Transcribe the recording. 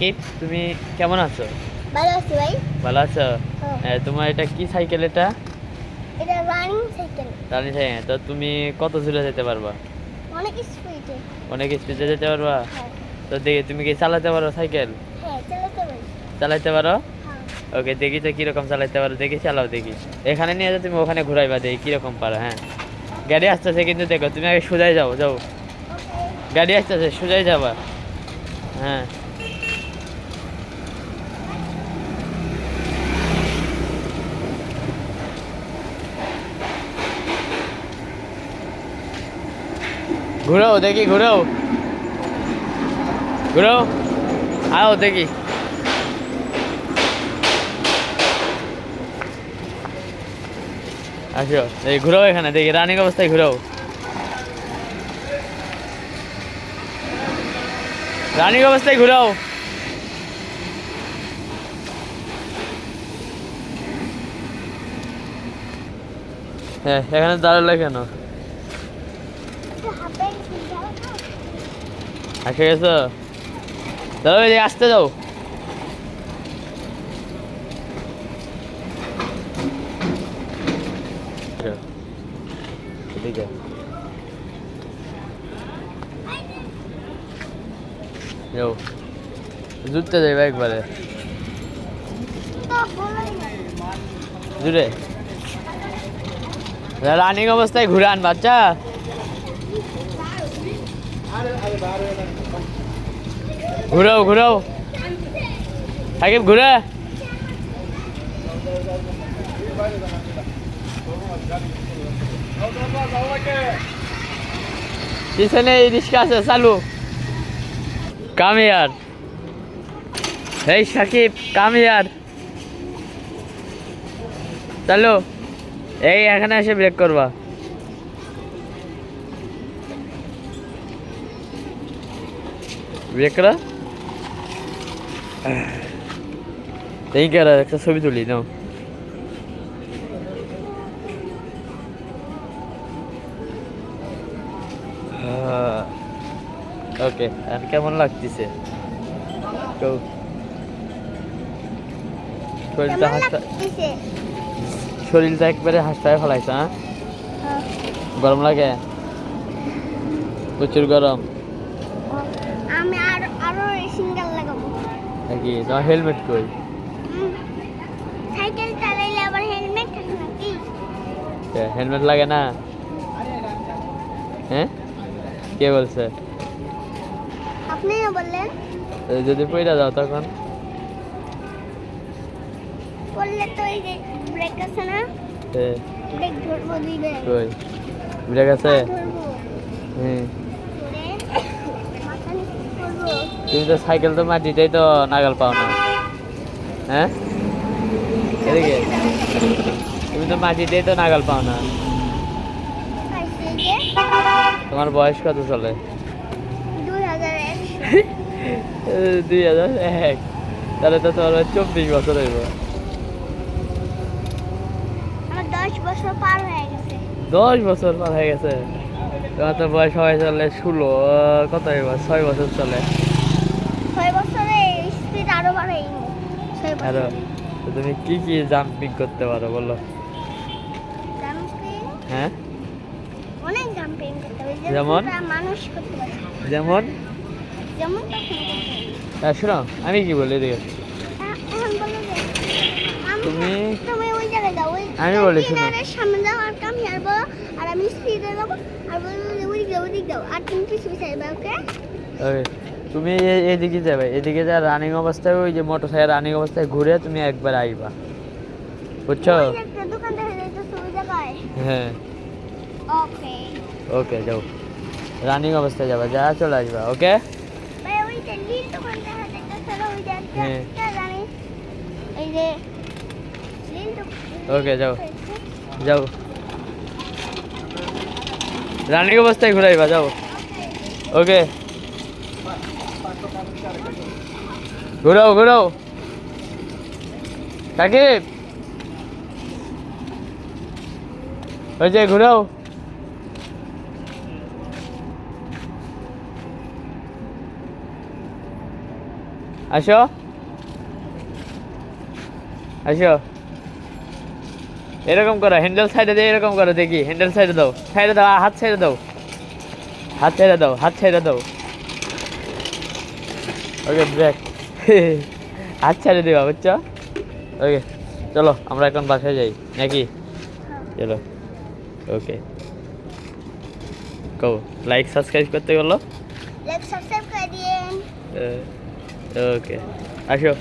সাকিব তুমি কেমন আছো? ভালো আছি ভাই। ভালো আছো? হ্যাঁ। তোমার এটা কি সাইকেল এটা? এটা রানিং সাইকেল রানি সাইকেল তো তুমি কত জোরে যেতে পারবা? অনেক স্পিডে অনেক স্পিডে যেতে পারবা? হ্যাঁ। তো দেখি তুমি কি চালাতে পারো সাইকেল হ্যাঁ চালাতে পারি। চালাতে পারো? ওকে দেখি তো কীরকম চালাতে পারো। দেখি চালাও দেখি। এখানে নিয়ে যাও তুমি ওখানে ঘুরাইবা দেখি কীরকম পারো হ্যাঁ। গাড়ি আসতেছে কিন্তু দেখো তুমি আগে সোজাই যাও যাও। গাড়ি আসতেছে সোজাই যাবা। হ্যাঁ। ঘুরাও, দেখি ঘুরাও। ঘুরাও, আও দেখি। আসো, এই ঘুরাও এখানে, দেখি রানিং অবস্থায় ঘুরাও। রানিং অবস্থায় ঘুরাও। হ্যাঁ এখানে দাঁড়ালে কেন এটা হাফে যাও না আসে গেছো দাঁড়াও এই আসতে যাও এদিকে। যাও। জুততে যাইবা একবারে। জুড়ে রানিং অবস্থায় ঘুরান, বাচ্চা। ঘুরাও ঘুরাও। সাকিব, ঘুরে। পিছনে এই রিক্সা আছে, চালু। কাম ইয়ার এই সাকিব কাম ইয়ার চালু। এই এখানে এসে ব্রেক করবা। করা এই করা একটা ছবি তুলি নাও। ওকে আর কেমন লাগতেছে? তো শরীরটা হাসটা শরীরটা একবারে হাসটায় ফেলাইছে হ্যাঁ? হ্যাঁ। গরম লাগে? প্রচুর গরম আমি আর আরও সিঙ্গেল লাগাবো নাকি তোমার হেলমেট কই। সাইকেল চালাইলে আবার হেলমেট নাকি? হেলমেট লাগে না? হ্যাঁ? কে বলছে? আপনিও বললেন? যদি পইরা যাও তখন। বললে তো এই যে ব্রেক আছে না? ব্রেক ধরবো দিবে কই? ব্রেক আছে? হুম তুমি তো সাইকেল তো মাটিতেই তো নাগাল পাও না। হ্যাঁ? এদিকে। তুমি তো মাটিতেই তো নাগাল পাও না। তোমার বয়স কত চলে? দুই হাজার এক। তাহলে তো তোমার চব্বিশ বছর হইব। দশ বছর পার হয়ে গেছে। দশ বছর পার হয়ে গেছে তোমার তো বয়স হয়ে চলে ষোলো, কত ছয় বছর চলে। ছয় বছরে স্পিড আরও বাড়াইনি আরও। তুমি কি কি জাম্পিং করতে পারো বলো? জাম্পিং হ্যাঁ? অনেক জাম্পিং করতে যেমন? মানুষ করতে পারে। যেমন? যেমন। হ্যাঁ, শোনো আমি কি বলি এদিকে। এ- এখন বলো যে আমি- তুমি- তুমি ওই জায়গায় যাও ওই আমি বলি, শোনো। সামনে যাও আর কামি আর বলো আর আমি স্পিডে যাব আর বলব যে ওই দিক যাও আর তুমি পিছু পিছু ওকে? ওকে। তুমি এ- এদিকে যাবে। এদিকে যা রানিং অবস্থায় ওই যে মোটর সাইকেল রানিং অবস্থায় ঘুরে তুমি একবার আইবা। বুঝছ? ওই যে একটা দোকান দেখা যাইতেছে ওই জায়গায় হ্যাঁ। ওকে। ওকে যাও। রানিং অবস্থায় যাবা যা চলে আসবা ওকে? ভাই ওই যে নীল দোকান দেখা যাইতেছে না, ওই যে একটা হ্যাঁ। একটা জানি এই যে নীল দোকান ওকে, যাও। যাও। রানিং অবস্থায় ঘুরাইবা যাও। ওকে। ঘুরাও ঘুরাও। সাকিব। ওই যে ঘুরাও। আসো। আসো। এরকম করো হ্যান্ডেল সাইডে দিয়ে এরকম করো, দেখি। হ্যান্ডেল সাইডে দাও। সাইডে দাও, হাত সাইডে দাও। হাত ছেড়ে দাও, হাত ছেড়ে দাও। ওকে ব্রেক হাত ছেড়ে দেবা বুঝছ? ওকে চলো আমরা এখন বাসায় যাই নাকি? চলো ওকে কো লাইক সাবস্ক্রাইব করতে বলো। লাইক সাবস্ক্রাইব করে দিন ওকে আসো।